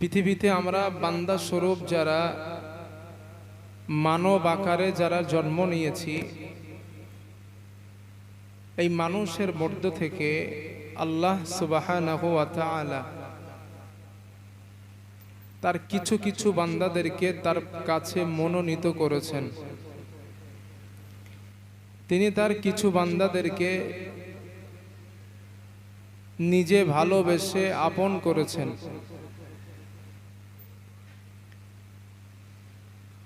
পৃথিবীতে আমরা বান্দা স্বরূপ যারা মানব আকারে যারা জন্ম নিয়েছি, এই মানুষের মধ্য থেকে আল্লাহ সুবাহ তার কিছু কিছু বান্দাদেরকে তার কাছে মনোনীত করেছেন। তিনি তার কিছু বান্দাদেরকে নিজে ভালোবেসে আপন করেছেন।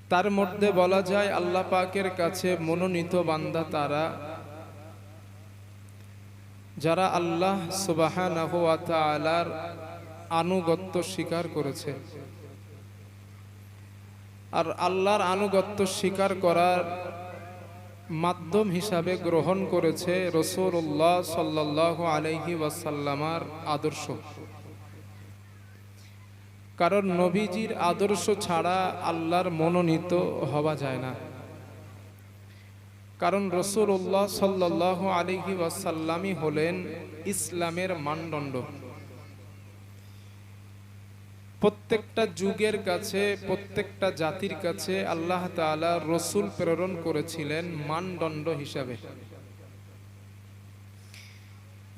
তার মধ্যে বলা যায়, আল্লাহ পাকের কাছে মনোনীত বান্দা তারা। যারা আল্লাহ তাআলার আনুগত্য স্বীকার করেছে। আর আল্লাহর আনুগত্য স্বীকার করার মাধ্যম হিসাবে গ্রহণ করেছে রসুল্লাহ সাল্লাহ আলহি ওয়াসাল্লামার আদর্শ। কারণ নবীজির আদর্শ ছাড়া আল্লাহর মনোনীত হওয়া যায় না। কারণ রসুল্লাহ সাল্লাহ আলহি ওয়াসাল্লামই হলেন ইসলামের মানদণ্ড। প্রত্যেকটা যুগের কাছে, প্রত্যেকটা জাতির কাছে আল্লাহ তাআলা রসুল প্রেরণ করেছিলেন মানদণ্ড হিসাবে।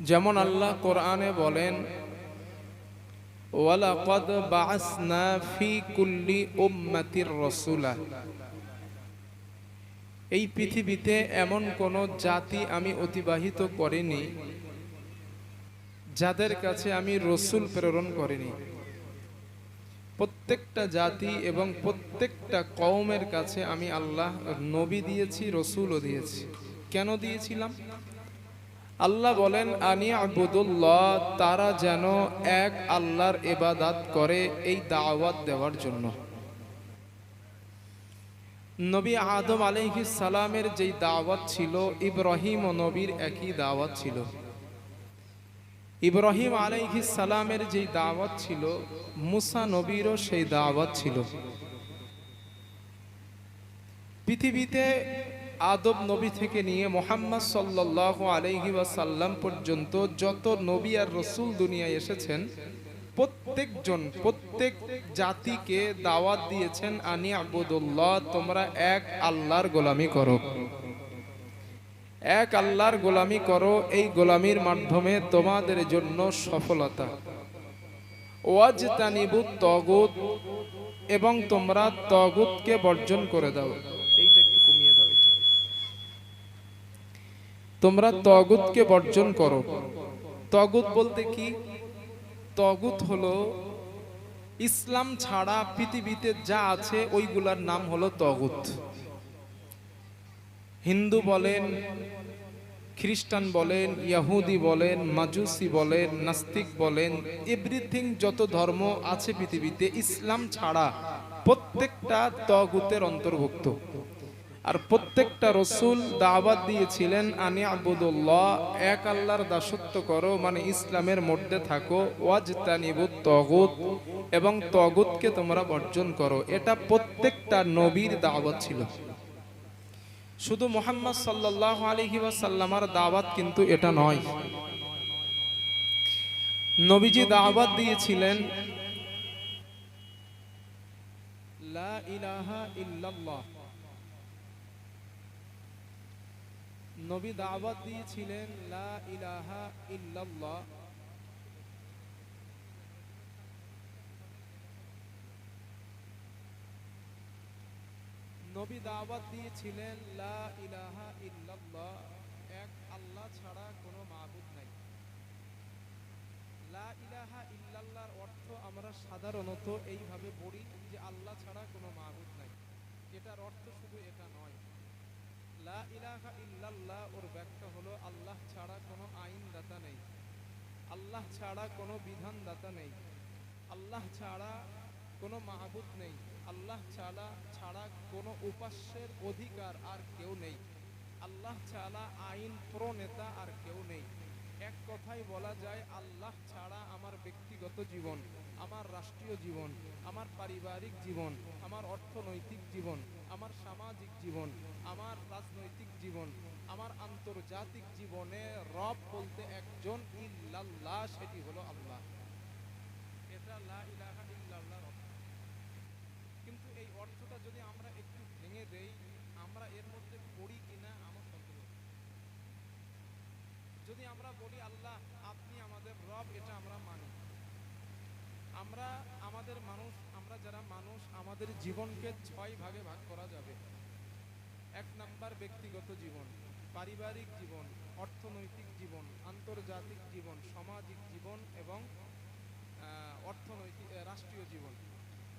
যেমন আল্লাহ কোরআনে বলেন ওয়ালাকাদ বাআসনা ফি কুল্লি উম্মাতির রাসূলা। এই পৃথিবীতে এমন কোন জাতি আমি অতিবাহিত করিনি, যাদের কাছে আমি রসুল প্রেরণ করিনি। প্রত্যেকটা জাতি এবং প্রত্যেকটা কওমের কাছে আমি আল্লাহ, নবী দিয়েছি, রসুলও দিয়েছি। কেন দিয়েছিলাম? আল্লাহ বলেন, আনি আবুদুল্লাহ তারা যেন এক আল্লাহর এবাদাত করে এই দাওয়াত দেওয়ার জন্য। নবী আদম আলাইহিস সালামের যেই দাওয়াত ছিল, ইব্রাহিম ও নবীর একই দাওয়াত ছিল। ইব্রাহিম আলাইহিস সালামের যেই দাওয়াত ছিল, মুসা নবীরও সেই দাওয়াত ছিল। পৃথিবীতে আদব নবী থেকে নিয়ে মোহাম্মদ সাল্লাহ আলাইহি ওয়াসাল্লাম পর্যন্ত যত নবী আর রসুল দুনিয়ায় এসেছেন, প্রত্যেকজন, প্রত্যেক জাতিকে দাওয়াত দিয়েছেন, আনি আবুদুল্লাহ, তোমরা এক আল্লাহর গোলামি করো। এক আল্লাহর গোলামি করো, এই গোলামির মাধ্যমে তোমাদের জন্য সফলতা। ওয়াজ তানিবু তগুত, এবং তোমরা তগুতকে বর্জন করে দাও এইটা একটু কমিয়ে দাও এটা। তোমরা তগুতকে বর্জন করো। তগুত বলতে কি? তগুত হলো ইসলাম ছাড়া পৃথিবীতে যা আছে ওইগুলার নাম হলো তগুত। হিন্দু বলেন, খ্রিস্টান বলেন, ইয়াহুদি বলেন, মাজুসি বলেন, নাস্তিক বলেন, এভরিথিং যত ধর্ম আছে পৃথিবীতে ইসলাম ছাড়া প্রত্যেকটা তগুতের অন্তর্ভুক্ত। আর প্রত্যেকটা রসুল দাওয়াত দিয়েছিলেন, আনি আবুদুল্লাহ, এক আল্লাহর দাসত্ব করো মানে ইসলামের মধ্যে থাকো ওয়াজ তানিবু তগুত, এবং তগুতকে তোমরা বর্জন করো। এটা প্রত্যেকটা নবীর দাওয়াত ছিল। শুধু মোহাম্মদ সাল্লাহ আলহি ওয়াসাল্লামার দাওয়াত কিন্তু এটা নয়। নবীজি দাওয়াত দিয়েছিলেন, লা ইলাহা ইল্লাল্লাহ। নবী দাওয়াত দিয়েছিলেন, লা ইলাহা ইল্লাল্লাহ নবী দাওয়াত দিয়েছিলেন, লা ইলাহা ইল্লাল্লাহ এক আল্লাহ ছাড়া কোনো মাবুদ নাই। লা ইলাহা ইল্লাল্লাহর অর্থ আমরা সাধারণত এইভাবে পড়ি যে আল্লাহ ছাড়া কোনো মাবুদ নাই। এটার অর্থ লা ইলাহা ইল্লাল্লাহ ওর ব্যাখ্যা হলো, আল্লাহ ছাড়া কোনো আইনদাতা নেই। আল্লাহ ছাড়া কোনো বিধানদাতা নেই। আল্লাহ ছাড়া কোনো মাহবুদ নেই। আল্লাহ ছাড়া ছাড়া কোনো উপাস্যের অধিকার আর কেউ নেই। আল্লাহ ছাড়া আইন প্রণেতা আর কেউ নেই। এক কথাই বলা যায়, আল্লাহ ছাড়া আমার ব্যক্তিগত জীবন, আমার রাষ্ট্রীয় জীবন, আমার পারিবারিক জীবন, আমার অর্থনৈতিক জীবন আমার সামাজিক জীবন, আমার রাজনৈতিক জীবন, আমার আন্তর্জাতিক জীবনে রব বলতে একজন ইল্লাল্লাহ, সেটি হলো আল্লাহ। এটা ইলাহা ইল্লাল্লাহ কিন্তু এই অর্থটা যদি আমরা একটু ভেঙে দেই, আমরা এর মধ্যে পড়ি কিনা আমার সন্দেহ। যদি আমরা বলি, আল্লাহ, আপনি আমাদের রব, এটা আমরা মানি। আমরা আমাদের মানুষ আমরা যারা মানুষ, আমাদের জীবনকে ছয় ভাগে ভাগ করা যাবে। এক নাম্বার ব্যক্তিগত জীবন, পারিবারিক জীবন, অর্থনৈতিক জীবন, আন্তর্জাতিক জীবন, সামাজিক জীবন এবং অর্থনৈতিক রাষ্ট্রীয় জীবন।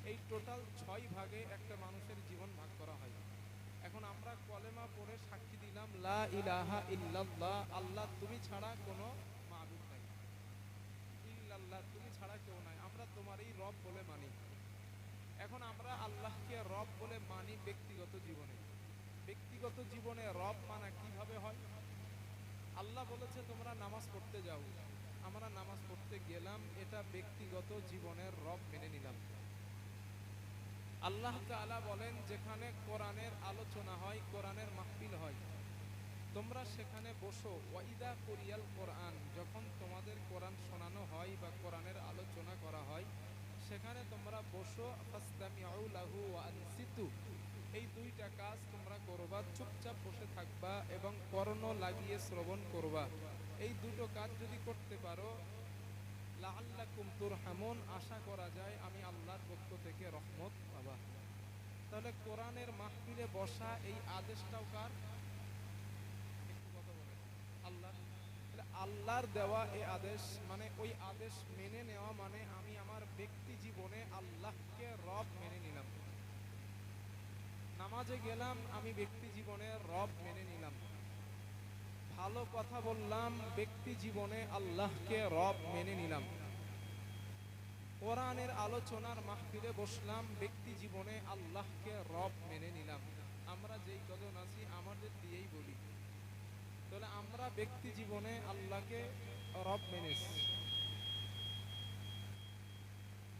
এই টোটাল ছয় ভাগে একটা মানুষের জীবন ভাগ করা হয়। এখন আমরা কলেমা পড়ে সাক্ষী দিলাম, লা ইলাহা ইল্লাল্লাহ, আল্লাহ তুমি ছাড়া কোনো মাবুদ নাই। ইল্লাল্লাহ, তুমি ছাড়া কেউ নাই। আমরা তোমারই রব বলে মানি। এখন আমরা আল্লাহকে রব বলে মানি ব্যক্তিগত জীবনে। ব্যক্তিগত জীবনে রব মানা কীভাবে হয়? আল্লাহ বলেছে, তোমরা নামাজ পড়তে যাও। আমরা নামাজ পড়তে গেলাম, এটা ব্যক্তিগত জীবনের রব মেনে নিলাম। আল্লাহ তাআলা বলেন, যেখানে কোরআনের আলোচনা হয়, কোরআনের মাহফিল হয়, তোমরা সেখানে বসো। ওয়াইদা কোরিয়াল কোরআন, যখন তোমাদের কোরআন শোনানো হয় বা কোরআনের আলোচনা করা হয় সেখানে তোমরা বসো লাহু আনসিতু। এই দুইটা কাজ তোমরা করবা, চুপচাপ বসে থাকবা এবং কর্ণ লাগিয়ে শ্রবণ করবা। এই দুটো কাজ যদি করতে পারো, লাআল্লাকুম তুরহামুন, আশা করা যায় আমি আল্লাহর পক্ষ থেকে রহমত পাবা। তাহলে কোরআনের মাহফিলে বসা এই আদেশটাও কার? আল্লাহ আল্লাহর? দেওয়া এই আদেশ মানে ওই আদেশ মেনে নেওয়া মানে আমি ব্যক্তি জীবনে আল্লাহকে রব মেনে নিলাম। নামাজে গেলাম, আমি ব্যক্তি জীবনে রব মেনে নিলাম। ভালো কথা বললাম, ব্যক্তি জীবনে আল্লাহকে রব মেনে নিলাম। কোরআনের আলোচনার মাহফিলে বসলাম, ব্যক্তি জীবনে আল্লাহকে রব মেনে নিলাম। আমরা যেই কজন আছি, আমাদের দিয়েই বলি। তাহলে আমরা ব্যক্তি জীবনে আল্লাহকে রব মেনেছি।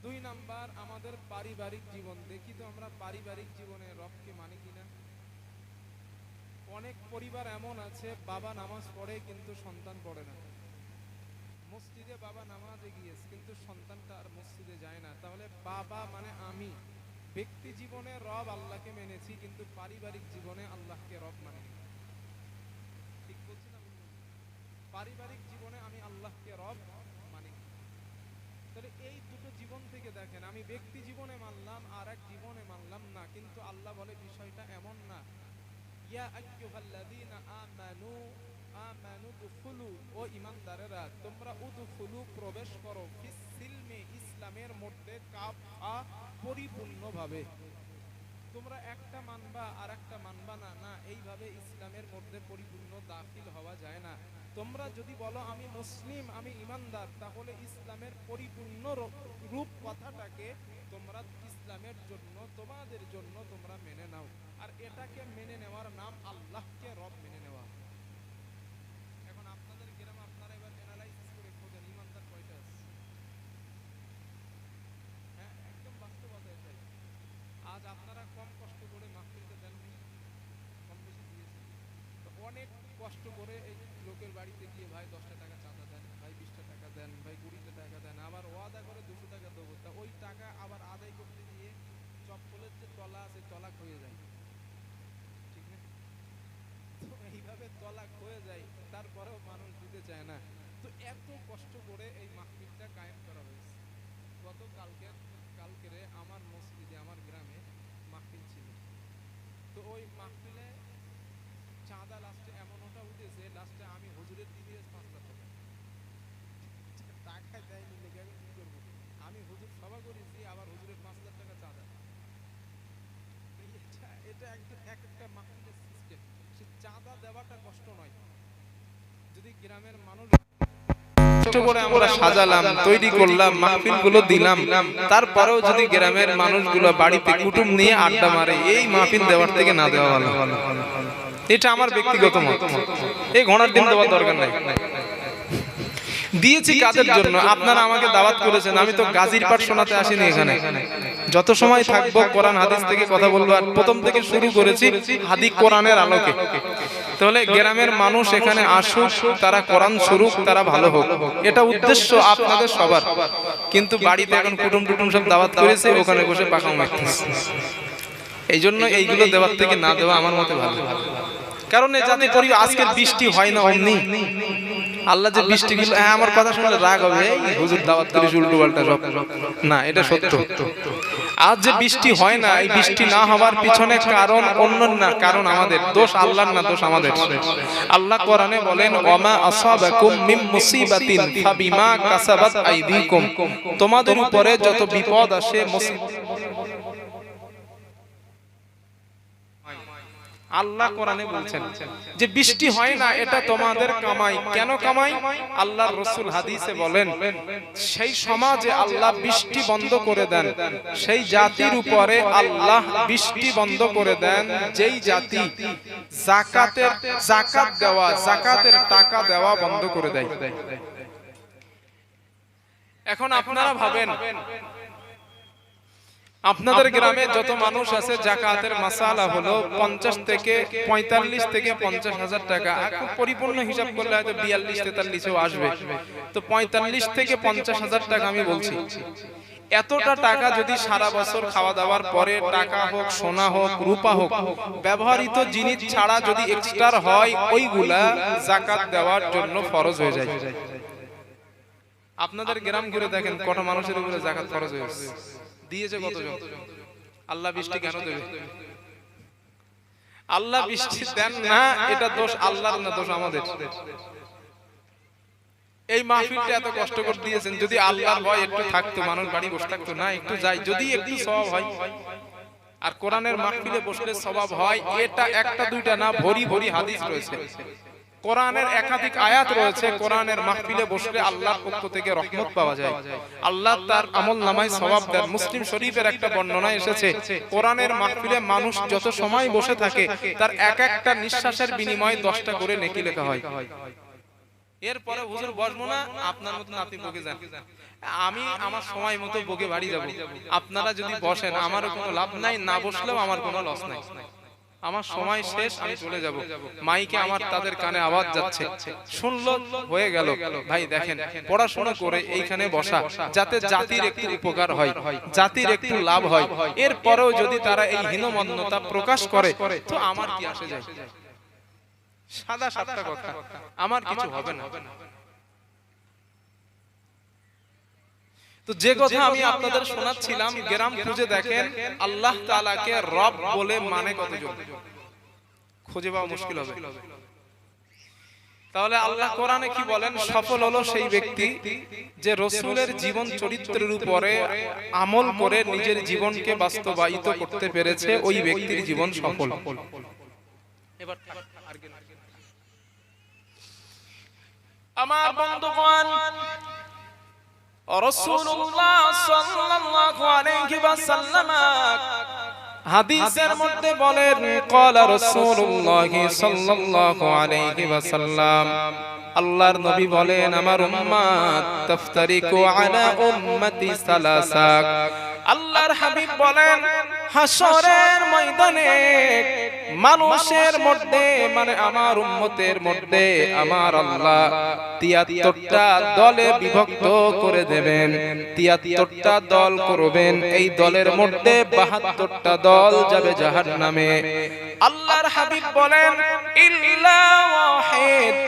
দুই নাম্বার, আমাদের পারিবারিক জীবন। দেখি তো আমরা পারিবারিক জীবনে রবকে মানি কিনা? অনেক পরিবার এমন আছে, বাবা নামাজ পড়ে কিন্তু সন্তান পড়ে না। মসজিদে বাবা নামাজে গিয়েছে কিন্তু সন্তানটা আর মসজিদে যায় না। তাহলে বাবা মানে আমি। ব্যক্তি জীবনে রব আল্লাহকে মেনেছি, কিন্তু পারিবারিক জীবনে আল্লাহকে রব মানি ঠিক বলছি না পারিবারিক জীবনে আমি আল্লাহকে রব মানি তাহলে এই দুটো জীবন থেকে দেখেন, আমি ব্যক্তি জীবনে মানলাম, আর এক জীবনে মানলাম না, কিন্তু আল্লাহ বলে বিষয়টা এমন না। ইয়া আইয়ুহাল্লাযীনা আমানু আমানু ঈমানদারেরা, তোমরা প্রবেশ করো ইসলামের মধ্যে পরিপূর্ণভাবে। তোমরা একটা মানবা আর একটা মানবা না না, এইভাবে ইসলামের মধ্যে পরিপূর্ণ দাখিল হওয়া যায় না। তোমরা যদি বলো, আমি মুসলিম, আমি ইমানদার, তাহলে ইসলামের পরিপূর্ণ রূপ কথাটাকে তোমরা ইসলামের জন্য, তোমাদের জন্য তোমরা মেনে নাও। আর এটাকে মেনে নেওয়ার নাম আল্লাহকে রব মেনে নেওয়া এখন আপনাদের গ্রামে আপনারা এবার অ্যানালাইসিস করে খোঁজেন ইমানদার কয়টা আছে হ্যাঁ একদম বাস্তবতা এটাই আজ আপনারা কম কষ্ট করে মাহফিলতে দেননি কম বেশি দিয়েছেন তো অনেক কষ্ট করে এই লোকের বাড়িতে গিয়ে ভাই দশটা টাকা চাঁদা দেন, ভাই বিশটা টাকা দেন, ভাই কুড়িটা টাকা দেন, আবার ওয়াদা করে দুশো টাকা দেবো। তা ওই টাকা আবার আদায় করতে গিয়ে চপ্পলের যে তলা আছে তলাক হয়ে যায়। ঠিক না? তো এইভাবে তলাক হয়ে যায়, তারপরেও মানুষ দিতে চায় না। তো এত কষ্ট করে এই মাহফিলটা কায়েম করা হয়েছে। গত কালকে কালকেরে আমার মসজিদে, আমার গ্রামে মাহফিল ছিল। তো ওই মাহফিলে চাঁদা লাস্টে এমন ওটা উঠেছে লাস্টে আমি হুজুরের দিদি পাঁচ লাখ টাকা টাকা দেয়নি লেগে আমি কি করব আমি হুজুর সভা করেছি আবার হুজুরের পাঁচ লাখ টাকা চাঁদা এটা এটা একটা এক একটা মাহফিলের সিস্টেম সে চাঁদা দেওয়াটা কষ্ট নয় যদি গ্রামের মানুষ কষ্ট করে আমরা সাজালাম তৈরি করলাম মাহফিল দিলাম। তারপরেও যদি গ্রামের মানুষগুলো বাড়িতে কুটুম নিয়ে আড্ডা মারে এই মাহফিল দেওয়ার থেকে না দেওয়া ভালো। এটা আমার ব্যক্তিগত মত। এই ঘোড়ার ডিম দেওয়ার দরকার নাই। দিয়েছি কাজের জন্য। আপনারা আমাকে দাওয়াত করেছেন। আমি তো গাজীর পাঠ শোনাতে আসিনি এখানে। যত সময় থাকব কোরআন হাদিস থেকে কথা বলব। আর প্রথম থেকে শুরু করেছি হাদি কোরআনের আলোকে। তাহলে গ্রামের মানুষ এখানে আসুক তারা করান শুরুক তারা ভালো হোক। এটা উদ্দেশ্য আপনাদের সবার। কিন্তু বাড়িতে এখন কুটুম টুটুম সব দাওয়াত করেছে ওখানে বসে পাকাও মারতেছে। এই জন্য এইগুলো দেওয়ার থেকে না দেওয়া আমার মতে ভালো। কারণ এ যাতে করি আজকে বৃষ্টি হয় না অমনি। আল্লাহ যে বৃষ্টি দিল হ্যাঁ আমার কথা শুনলে রাগ হবে। হুজুর দাওয়াত করিস উল্টো পাল্টা সব না এটা সত্য। আজ যে বৃষ্টি হয় না এই বৃষ্টি না হওয়ার পিছনে কারণ অন্য না কারণ আমাদের। দোষ আল্লাহর না দোষ আমাদের। আল্লাহ কোরআনে বলেন ওমা আসাবাকুম মিন মুসিবাতিন ফাবিমা কাসাবাত আইদিকুম। তোমাদের উপরে যত বিপদ আসে আল্লাহ কোরআনে বলছেন যে বৃষ্টি হয় না এটা তোমাদের কামাই। কেন কামাই? আল্লাহর রসুল হাদিসে বলেন সেই সমাজে আল্লাহ বৃষ্টি বন্ধ করে দেন। সেই জাতির উপরে আল্লাহ বৃষ্টি বন্ধ করে দেন। যেই জাতি জাকাতের জাকাত দেওয়া জাকাতের টাকা দেওয়া বন্ধ করে দেয়। এখন আপনারা ভাবেন আপনাদের গ্রামে যত মানুষ আছে জাকাতের মাসালা হলো পঞ্চাশ থেকে পঁয়তাল্লিশ থেকে পঞ্চাশ হাজার টাকা। এখন পরিপূর্ণ হিসাব করলে হয়তো বিয়াল্লিশ তেতাল্লিশেও আসবে। তো পঁয়তাল্লিশ থেকে পঞ্চাশ হাজার টাকা আমি বলছি। এতটা টাকা যদি সারা বছর খাওয়া দাওয়ার পরে টাকা হোক সোনা হোক রূপা হোক ব্যবহৃত জিনিস ছাড়া যদি এক্সট্রা হয় ওইগুলা জাকাত দেওয়ার জন্য ফরজ হয়ে যায়। আপনাদের গ্রাম ঘুরে দেখেন কটা মানুষের উপরে জাকাত খরচ হয়েছে দিয়েছে কতজন? আল্লাহ বৃষ্টি কেন দেবে? আল্লাহ বৃষ্টি দেন না এটা দোষ আল্লাহর না দোষ আমাদের। এই মাহফিলটা এত কষ্ট করে দিয়েছেন যদি আল্লাহর ভয় একটু থাকতো মানুষ বাড়ি বসে থাকতো না একটু যাই যদি একটু স্বভাব হয় আর কোরআনের মাহফিলে বসলে স্বভাব হয় এটা একটা দুইটা না ভরি ভরি হাদিস রয়েছে। কোরআনের একাধিক আয়াত রয়েছে কোরআনের মাহফিলে বসলে আল্লাহর পক্ষ থেকে রহমত পাওয়া যায়। আল্লাহ তার আমল নামায় সওয়াব দেন। মুসলিম শরীফের একটা বর্ণনা এসেছে কোরআনের মাহফিলে মানুষ যত সময় বসে থাকে তার এক একটা নিঃশ্বাসের বিনিময়ে দশটা করে নেকি লেখা হয়। এরপরে হুজুর বসবো না আপনার মতন আপনি বকে যান। আমি আমার সময় মতো বকে বাড়ি যাব। আপনারা যদি বসেন আমারও কোনো লাভ নাই না বসলেও আমার কোনো লস নাই। আমার সময় শেষ আমি চলে যাব। মাইকে আমার তাদের কানে আওয়াজ যাচ্ছে। শুনলো হয়ে গেল। ভাই দেখেন পড়াশোনা করে এইখানে বসা। যাতে জাতির একটু উপকার হয়। জাতির একটু লাভ হয়। এরপরেও যদি তারা এই হীনমন্যতা প্রকাশ করে তো আমার কি আসে যায়? সাদা সাতটা কথা। আমার কিছু হবে না। তো যে কথা আমি আপনাদের শোনাচ্ছিলাম গ্রাম খুঁজে দেখেন আল্লাহ তালাকে রব বলে মানে কতজন খুঁজে পাওয়া মুশকিল হবে তাহলে আল্লাহ কোরআনে কি বলেন সফল হলো সেই ব্যক্তি যে রসুলের জীবন চরিত্রের উপরে আমল করে নিজের জীবনকে বাস্তবায়িত করতে পেরেছে ওই ব্যক্তির জীবন সফল আমার বন্ধুগণ রাসূলুল্লাহ সাল্লাল্লাহু হাদিসের মধ্যে বলেন ক্বালা রাসূলুল্লাহ সাল্লাল্লাহু আলাইহি আল্লাহর নবী বলেন, আমার উম্মাত, তাফতারিকু আলা উম্মতি সালাসা। আল্লাহর হাবিব বলেন হাসরের ময়দানে মানুষের মধ্যে মানে আমার উম্মতের মধ্যে আমার আল্লাহ তিয়াত্তরটা দলে বিভক্ত করে দেবেন, তিয়াত্তরটা দল করবেন, এই দলের মধ্যে বাহাত্তরটা দল যাবে জাহার নামে আল্লাহর হাবিব বলেন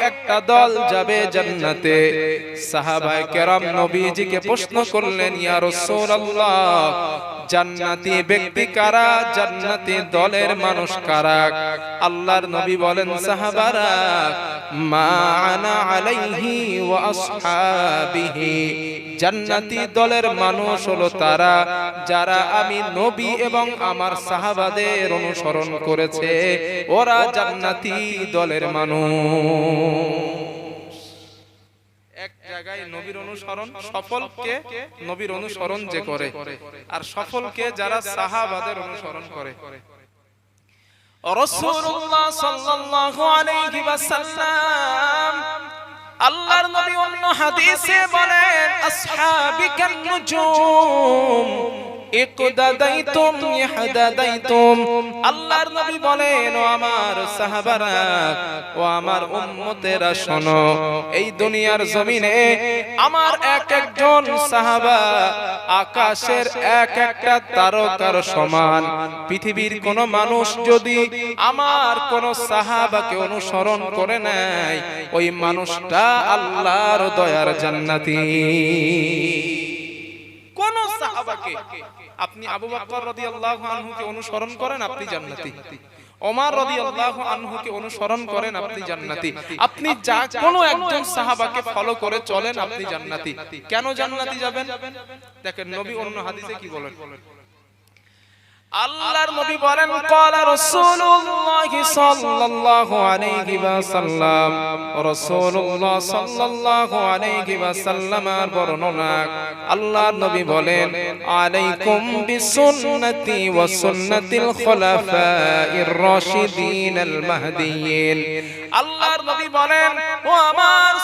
একটা দল যাবে জান্নাতে। সাহাবায়ে কেরাম নবীজিকে প্রশ্ন করলেন, ইয়া রাসূলুল্লাহ জান্নাতি ব্যক্তি কারা? জান্নাতি দলের মানুষ কারা? আল্লাহর নবী বলেন, সাহাবারা, মা আনা আলাইহি ওয়া আসহাবিহি। জান্নাতি দলের মানুষ হলো তারা, যারা আমি নবী এবং আমার সাহাবাদের অনুসরণ করেছে। ওরা জান্নাতি দলের মানুষ। জায়গায় নবীর অনুসরণ সফলকে নবীর অনুসরণ যে করে। আর সফলকে যারা সাহাবাদের অনুসরণ করে। আল্লাহর নবী অন্য হাদিসে বলেন, আসহাবিকান নুজুম ইকদাদাইতুম ইহদাদাইতুম আল্লাহর নবী বলেন, ও আমার সাহাবারা, ও আমার উম্মতেরা, শোনো, এই দুনিয়ার জমিনে আমার এক একজন সাহাবা আকাশের এক একটা তারকার সমান। পৃথিবীর কোন মানুষ যদি আমার কোন সাহাবাকে অনুসরণ করে নেয়, ওই মানুষটা আল্লাহর দয়ার জান্নাতি। কোন সাহাবাকে আপনি আবু বকর রাদিয়াল্লাহু আনহুকে অনুসরণ করেন আপনি জান্নাতি। ওমর রাদিয়াল্লাহু আনহুকে অনুসরণ করেন আপনি জান্নাতি। আপনি যা কোনো একজন সাহাবাকে ফলো করে চলেন আপনি জান্নাতি। কেন জান্নাতি যাবেন? দেখেন নবী অন্য হাদিসে কি বলেন? আল্লাহর নবী বলেন ক্বালা রাসূলুল্লাহ সাল্লাল্লাহু আলাইহি ওয়াসাল্লাম। রাসূলুল্লাহ সাল্লাল্লাহু আলাইহি ওয়াসাল্লামের বর্ণনা আল্লাহর নবী বলেন আলাইকুম বিসুন্নতি ওয়া সুন্নাতিল খুলাফাইর রাশিদিন আল মাহদিয়িন আল্লাহর নবী বলেন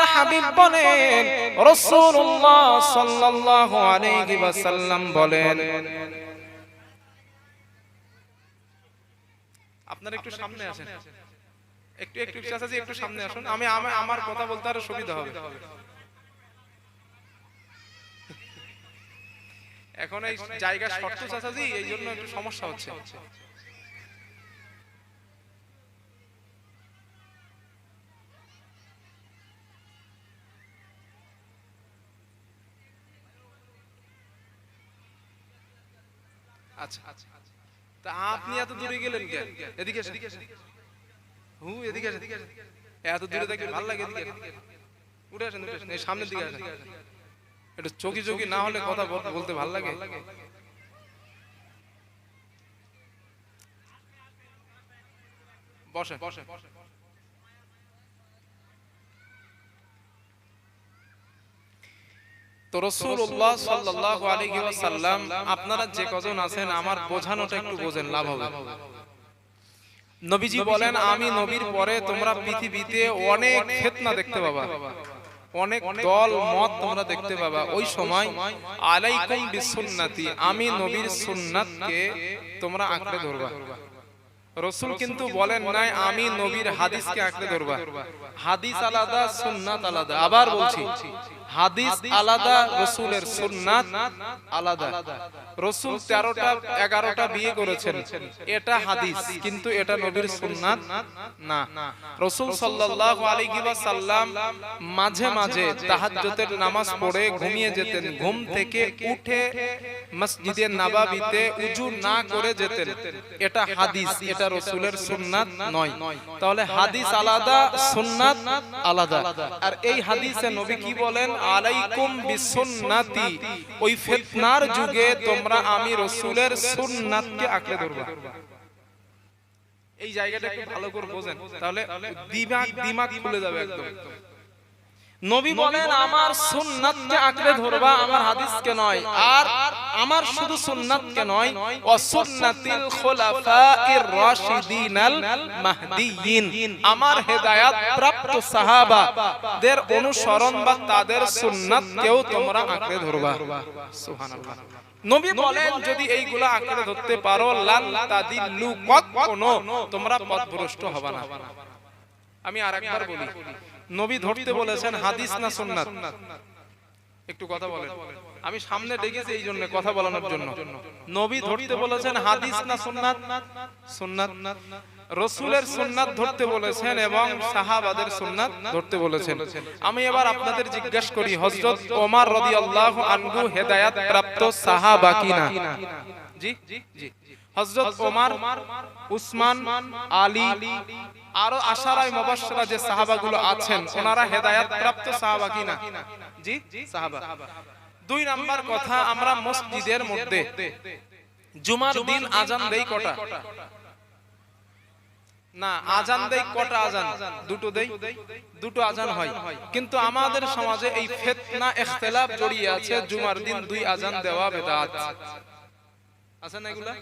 আল্লাহর হাবিব বলেন, রাসূলুল্লাহ সাল্লাল্লাহু আলাইহি ওয়াসাল্লাম বলেন, আপনারা একটু সামনে আসেন। একটু একটু চাচাজি, একটু সামনে আসুন। আমি, আমি- আমার কথা বলতে আরও সুবিধা হবে। এখন এই জায়গা শর্ত চাচাজি, এই জন্য একটু সমস্যা হচ্ছে। আচ্ছা আচ্ছা তা আপনি এত দূরে গেলেন কেন? এদিকে হু, এদিকে এত দূরে দেখে ভালো লাগে এদিকে। উঠে আসেন উঠে আসেন। এই সামনের দিকে আসেন। একটু চকি চকি না হলে কথা বল- বলতে ভালো লাগে। বসে বসে তো আপনারা যে কজন আছেন আমার বোঝানোটা একটু বোঝেন লাভ হবে। নবীজি বলেন আমি নবীর পরে তোমরা পৃথিবীতে অনেক ফিতনা দেখতে পাবা। অনেক দল মত তোমরা দেখতে পাবা। ওই সময় আলাইকুম বিসুন্নতি আমি নবীর সুন্নাতকে তোমরা আঁকড়ে ধরবা। রসুল কিন্তু বলেন নাই আমি নবীর হাদিসকে আঁকড়ে ধরবা। হাদিস আলাদা সুন্নাত আলাদা। আবার বলছি। হাদিস আলাদা রসুলের সুন্নাত আলাদা। রসুল তেরোটা এগারোটা বিয়ে করেছেন। এটা হাদিস কিন্তু এটা নবীর সুন্নাত না। রসুল আলাইহি মাঝে মাঝে তাহাজ্জুদের নামাজ পড়ে ঘুমিয়ে যেতেন। ঘুম থেকে উঠে মসজিদে নাবাবিতে উজু না করে যেতেন। এটা হাদিস এটা রসুলের সুন্নাত নয়। তাহলে হাদিস আলাদা সুন্নাত আলাদা। আর এই হাদিসে নবী কি বলেন? আলাইকুম বিসুন্নাতি। ওই ফিতনার যুগে তোমরা আমি রসুলের সুন্নাতকে আঁকড়ে ধরবা। এই জায়গাটা একটু ভালো করে বোঝেন। তাহলে দিমাগ দিমাগ খুলে যাবে একদম। নবী বলেন আমার সুন্নাতকে আঁকড়ে ধরবা আমার হাদিসকে নয়। আর আমার শুধু সুন্নাতকে নয় ও সুন্নাতিল খুলাফাইর রাশিদিনাল মাহদিয়িন। আমার হেদায়েত প্রাপ্ত সাহাবাদের অনুসরণ বা তাদের সুন্নাতকেও তোমরা আঁকড়ে ধরবা। সুবহানাল্লাহ। নবী বলেন যদি এইগুলা আঁকড়ে ধরতে পারো লাল তাদিল্লু কখনো তোমরা পথভ্রষ্ট হবে না। আমি আরেকবার বলি নবী ধরতে বলেছেন হাদিস না সুন্নাত। একটু কথা বলেন। আমি সামনে ডেকেছি এই জন্য কথা বলানোর জন্য। নবী ধরতে বলেছেন হাদিস না সুন্নাত। সুন্নাত। রসুলের সুন্নাত ধরতে বলেছেন এবং সাহাবাদের সুন্নাত ধরতে বলেছেন। আমি এবার আপনাদের জিজ্ঞাসা করি হযরত ওমর রাদিয়াল্লাহু আনহু হেদায়েত প্রাপ্ত সাহাবা কিনা? জি জি। হযরত ওমর উসমান আলী আরও আশারায় যে সাহাবাগুলো আছেন ওনারা হেদায়েত প্রাপ্ত সাহাবা কিনা? জি সাহাবা। দুই নাম্বার কথা আমরা মসজিদের মধ্যে। জুমার দিন আজান দেই কটা? না আজান দেই কটা আজান? দুটো দেই? দুটো আজান হয়। কিন্তু আমাদের সমাজে এই ফিতনা ইখতিলাফ জড়িয়ে আছে। জুমার দিন দুই আজান দেওয়া বেদাত। আছে না এগুলা?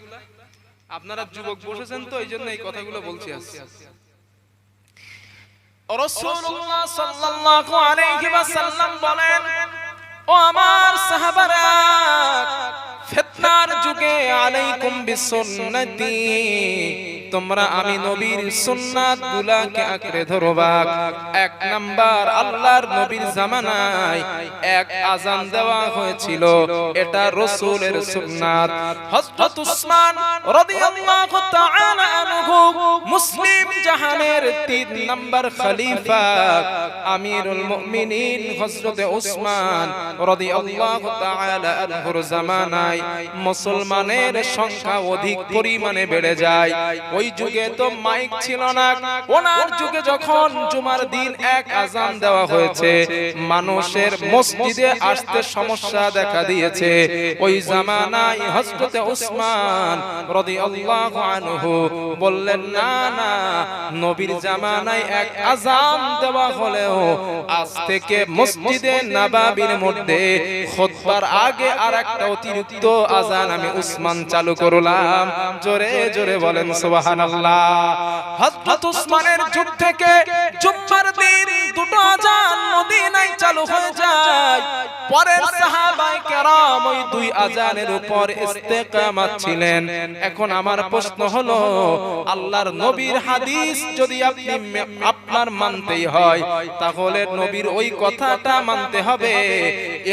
আপনারা যুবক বসেছেন তো এই জন্য এই কথাগুলো বলছি আসছি রাসূলুল্লাহ সাল্লাল্লাহু আলাইহি ওয়াসাল্লাম বলেন ও আমার সাহাবারা ফিতনার যুগে আলাইকুম বিসুন্নতি। তোমরা আমি নবীর সুন্নাত গুলাকে আঁকড়ে ধরবা এক নাম্বার আল্লাহর নবীর জামানায় এক আজান দেওয়া হয়েছিল। এটা রাসূলের সুন্নাত। হযরত উসমান রাদিয়াল্লাহু তাআলা আনহু মুসলিম জাহানের তিন নাম্বার খলিফা, আমিরুল মুমিনিন হযরত উসমান রাদিয়াল্লাহু তাআলা আনহুর জামানায়। মুসলমানের সংখ্যা অধিক পরিমাণে বেড়ে যায়। ওই যুগে তো মাইক ছিল না। ওনার যুগে যখন জুমার দিন এক আজান দেওয়া হয়েছে, মানুষের মসজিদে আসতে সমস্যা দেখা দিয়েছে। ওই জামানায় হযরতে উসমান রাদিয়াল্লাহু আনহু বললেন, না না, নবীর জামানায় এক আজান দেওয়া হলেও আজ থেকে মসজিদে নবাবির মধ্যে খুতবার আগে আর একটা অতিরিক্ত আজান আমি উসমান চালু করলাম। জোরে জোরে বলেন সুবহানাল্লাহ। হযরত উসমানের যুগ থেকে জুম্মার দিন আজান মদিনায় চালু হয়ে যায়। পরের কেরাম ওই দুই আজানের উপর ইস্তেকামাত ছিলেন। এখন আমার প্রশ্ন হলো আল্লাহর নবীর হাদিস যদি আপনি আপনার মানতেই হয় তাহলে নবীর ওই কথাটা মানতে হবে।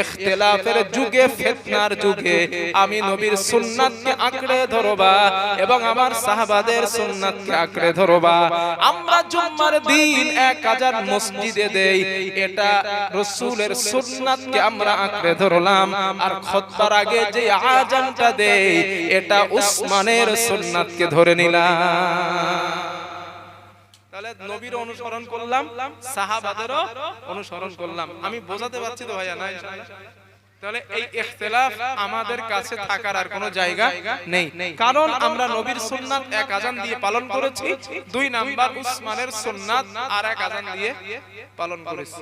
ইখতিলাফের যুগে ফিতনার যুগে। আমি নবীর সুন্নাতকে আঁকড়ে ধরবা এবং আমার সাহাবাদের সুন্নাতকে আঁকড়ে ধরবা। আমরা জুম্মার দিন এক হাজার মসজিদে দেই, এটা রসুলের সুন্নাতকে আমরা আঁকড়ে ধরলাম। আর আগে যে আজানটা দেই, এটা উসমানের সুন্নাতকে ধরে নিলাম। নবীর অনুসরণ করলাম, সাহাবাদেরও অনুসরণ করলাম। আমি বোঝাতে পারছি তো ভাইয়া, না? ইনশাআল্লাহ? তাহলে এই ইখতিলাফ আমাদের কাছে থাকার আর কোনো জায়গা নেই। কারণ আমরা নবীর সুন্নাত এক আজান দিয়ে পালন করেছি দুই নাম্বার উসমানের সুন্নাত আর এক আজান দিয়ে পালন করেছি।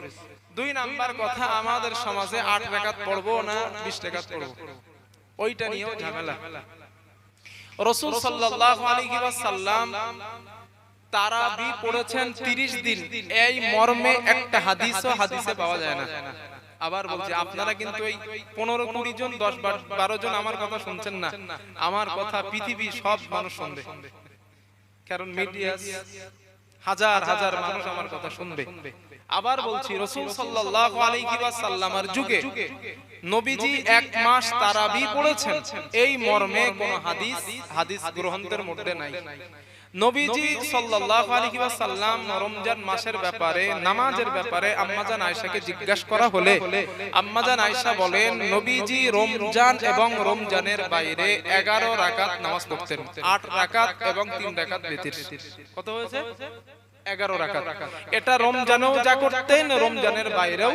দুই নাম্বার কথা আমাদের সমাজে আট রাকাত পড়ব না বিশ রাকাত পড়ব? ওইটা নিয়েও ঝামেলা। রসুল ওয়াসাল্লাম তারাবি পড়েছেন 30 দিন। এই মর্মে একটা হাদিসও হাদিসে পাওয়া যায় না। আবার বলছি আপনারা কিন্তু এই পনেরো কুড়ি জন দশ বারো জন আমার কথা শুনছেন না। আমার কথা পৃথিবী সব মানুষ শুনবে। কারণ মিডিয়া হাজার হাজার মানুষ আমার কথা শুনবে। আবার বলছি রসুল সাল্লাল্লাহু আলাইহি ওয়াসাল্লামের যুগে নবীজি এক মাস তারাবি পড়েছেন। এই মর্মে কোন হাদিস হাদিস গ্রন্থের মধ্যে নাই। নবীজি সাল্লাল্লাহু আলাইহি ওয়াসাল্লাম রমজান মাসের ব্যাপারে নামাজের ব্যাপারে আম্মাজান আয়েশাকে জিজ্ঞাসা করা হলে আম্মাজান আয়েশা বলেন নবীজি রমজান এবং রমজানের বাইরে 11 রাকাত নামাজ পড়তেন। 8 রাকাত এবং 3 রাকাত বিতির। কত হয়েছে? এগারো এটা রমজানেও যা করতেন রমজানের বাইরেও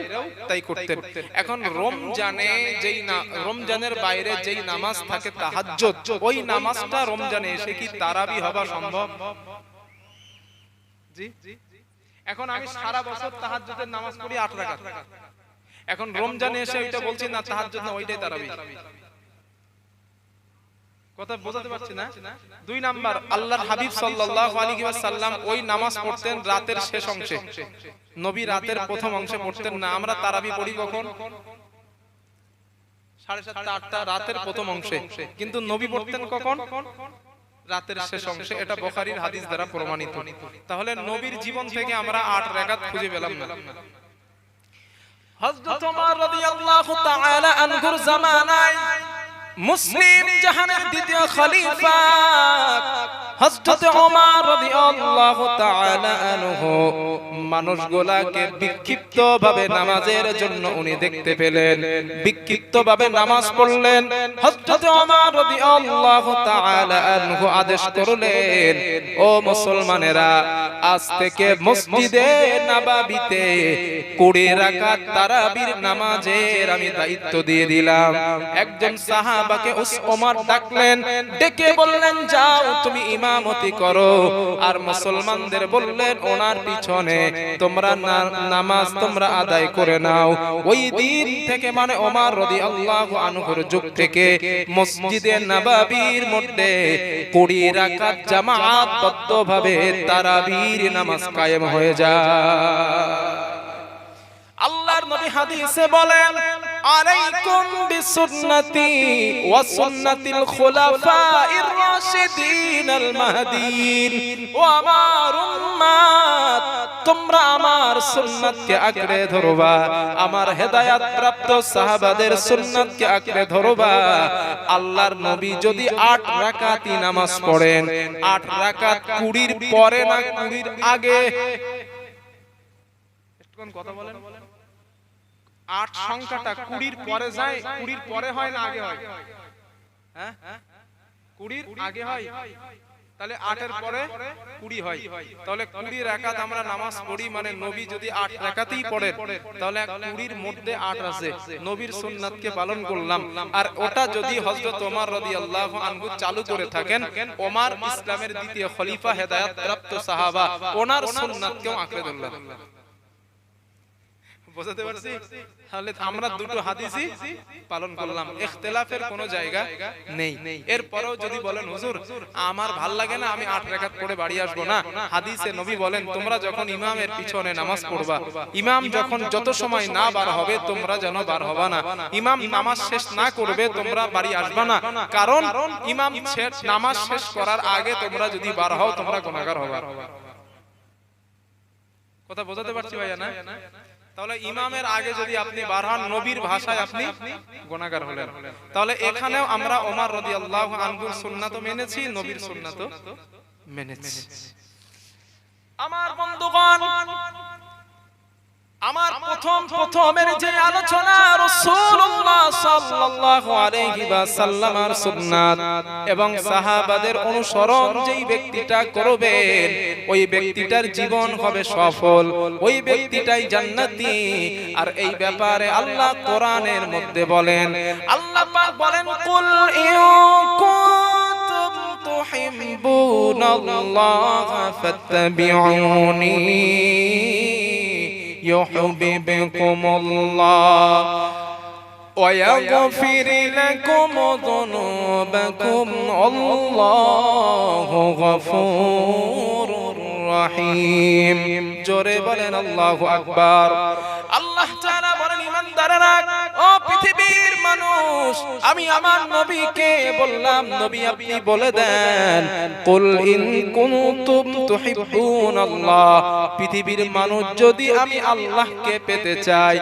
তাই করতেন। এখন রমজানে যেই না রমজানের বাইরে যেই নামাজ থাকে তাহাজ্জুদ ওই নামাজটা রমজানে এসে কি তারাবি হওয়া সম্ভব? জি? এখন আমি সারা বছর তাহাজ্জুদের নামাজ পড়ি আট রাকাত। এখন রমজানে এসে ওইটা বলছি না তাহাজ্জুদ না ওইটাই তারাবি। কথা বোঝাতে পারছি না। দুই নাম্বার আল্লাহর হাবিব সাল্লাল্লাহু আলাইহি ওয়াসাল্লাম ওই নামাজ পড়তেন রাতের শেষ অংশে। নবী রাতের প্রথম অংশে পড়তেন না। আমরা তারাবি পড়ি কখন? সাড়ে সাতটা আটটা রাতের প্রথম অংশে। কিন্তু নবী পড়তেন কখন? রাতের শেষ অংশে। এটা বুখারীর হাদিস দ্বারা প্রমাণিত। তাহলে নবীর জীবন থেকে আমরা আট রাকাত খুঁজে পেলাম না। হযরত ওমর রাদিয়াল্লাহু তাআলা আনহুর জামানায় মুসলিম জাহানের দ্বিতীয় খলিফা তাআলা আনহু মানুষগুলাকে বিক্ষিপ্ত ভাবে নামাজের জন্য উনি দেখতে পেলেন। বিক্ষিপ্ত ভাবে নামাজ পড়লেন। হযরত ওমর রাদিয়াল্লাহু তাআলা আনহু আদেশ করলেন, ও মুসলমানেরা, আজ থেকে মসজিদে নববীতে কুড়ি রাকাত তারাবির নামাজের আমি দায়িত্ব দিয়ে দিলাম। একজন সাহাবাকে উস ওমর ডাকলেন, ডেকে বললেন, যাও, তুমি ইমামতি করো। আর মুসলমানদের বললেন, ওনার পিছনে তোমরা নামাজ তোমরা আদায় করে নাও। ওই দিন থেকে মানে ওমর রাদিয়াল্লাহু আনহুর যুগ থেকে মসজিদে নববীর মধ্যে কুড়ি রাকাত জামাত বদ্ধভাবে তারাবির নামাজ কায়েম হয়ে যায়। আল্লাহর নবী হাদিসে বলেন আলাইকুম বিসুন্নতি ওয়া সুন্নাতিল খুলাফাইর রাশিদিন মাহদিন। ও আমার উম্মাত তোমরা আমার সুন্নাতকে আঁকড়ে ধরবা, আমার হেদায়াত প্রাপ্ত সাহাবাদের সুন্নাতকে আঁকড়ে ধরবা। আল্লাহর নবী যদি আট রাকাতি নামাজ পড়েন, আট রাকাত কুড়ির পরে না কুড়ির আগে? কথা বলেন? আট সংখ্যাটা কুড়ির পরে যায়, কুড়ির পরে হয় না আগে হয়? হ্যাঁ? কুড়ির আগে হয়? তাহলে আটের পরে কুড়ি হয়। তাহলে কুড়ি রাকাত আমরা নামাজ পড়ি মানে নবী যদি আট একাতেই পড়ে তাহলে কুড়ির মধ্যে আট আছে। নবীর সুন্নাতকে পালন করলাম। আর ওটা যদি হযরত ওমর রাদিয়াল্লাহু আনহু চালু করে থাকেন, ওমর ইসলামের দ্বিতীয় খলিফা হেদায়েত প্রাপ্ত সাহাবা, ওনার সুন্নাতকেও আঁকড়ে ধরলাম বোঝাতে পারছি? তাহলে আমরা দুটো হাদিসই পালন করলাম। ইখতিলাফের কোনো জায়গা নেই। এরপরেও যদি বলেন হুজুর আমার ভালো লাগে না আমি আট রাকাত পড়ে বাড়ি আসব না। হাদিসে নবী বলেন তোমরা যখন ইমামের পিছনে নামাজ পড়বা ইমাম যখন যত সময় না বার হবে তোমরা যেন বার হবা না। ইমাম নামাজ শেষ না করবে তোমরা বাড়ি আসবা না। কারণ ইমাম শেষ নামাজ শেষ করার আগে তোমরা যদি বার হও তোমরা গুনাহগার হবা। কথা বোঝাতে পারছি ভাইয়া না তাহলে ইমামের আগে যদি আপনি বার হন নবীর ভাষায় আপনি গোনাগার হলেন। তাহলে এখানেও আমরা ওমার ওমর আল্লাহ আনগুর সুন্নাত মেনেছি নবীর সুন্নাত মেনেছি। আমার বন্ধুগণ আমার প্রথম প্রথমের যে আলোচনা রাসূলুল্লাহ সাল্লাল্লাহু আলাইহি ওয়াসাল্লামের সুন্নাত এবং সাহাবাদের অনুসরণ যেই ব্যক্তিটা করবে ওই ব্যক্তিটার জীবন হবে সফল ওই ব্যক্তিটাই জান্নাতি। আর এই ব্যাপারে আল্লাহ কোরআনের মধ্যে বলেন আল্লাহ পাক বলেন কুল ইউ কুনতুম তুহিব্বুনাল্লাহ ফাত্তাবিউনি। يحببكم الله ويغفر لكم ذنوبكم الله غفور رحيم جوري بلن الله أكبر الله تعالى ও পৃথিবীর মানুষ, আমি আমার বললাম বলে দেন পৃথিবীর মানুষ যদি আমি আল্লাহকে পেতে চাই